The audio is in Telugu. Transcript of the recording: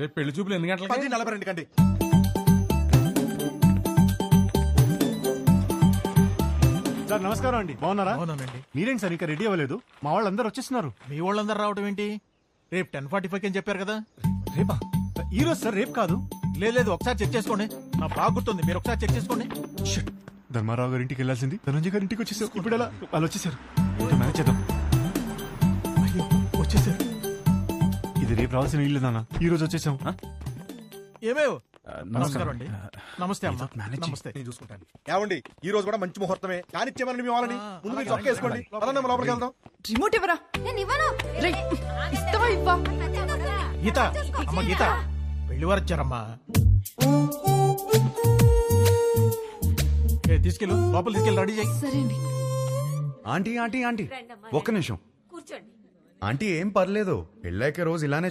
రేపు పెళ్ళి చూపులు ఎన్ని పది గంటలకి నలభై రెండు కండి. సార్ నమస్కారం అండి. బాగున్నారా? అవునండి మీరేంటి సార్ ఇంకా రెడీ అవ్వలేదు? మా వాళ్ళందరూ వచ్చేస్తున్నారు. మీ వాళ్ళందరూ రావడం ఏంటి? రేపు టెన్ ఫార్టీ ఫైవ్ అని చెప్పారు కదా? రేపా? ఈ రోజు సార్ రేపు కాదు. లేదు లేదు ఒకసారి చెక్ చేసుకోండి. నా బాగా గుర్తుంది మీరు ఒకసారి చెక్ చేసుకోండి. Shit. ధర్మారావు గారి ఇంటికి వెళ్ళాల్సింది. ధనంజయ్ గారి ఇంటికి వచ్చేసారు. ఇప్పుడు ఎలా? వాళ్ళు వచ్చేసారు. ఏంటో మేనేజ్ చేద్దాం. అయ్యో వచ్చేసారు. ఇది రేపు రావాల్సిన ఇల్లు నాన్న. ఈ రోజు వచ్చేసాం. ఏమేవ్? నమస్కారం అండి. నమస్తే అమ్మా. నమస్తే. నేను చూసుకుంటాను. ఏమండి? ఈ రోజు కూడా మంచి ముహూర్తమే. కానిచ్చేమని మీ వాళ్ళని? ముందు మీరు చొక్కా వేసుకోండి పదండి లోపలికి వెళ్దాం. రిమోట్ ఇవ్వరా? నేను ఇవ్వను. ఇస్తావా ఇవ్వా? గీత అమ్మ గీత వెళ్ళి వారు వచ్చారమ్మా. ఏ, తీసుకెళ్ళు. లోపల తీసుకెళ్ళి రెడీ చేయి. సరే అండి. Aunty aunty aunty. ఒక్క నిమిషం. ఆంటీ ఏం పర్లేదు పెళ్ళాక రోజు ఇలానే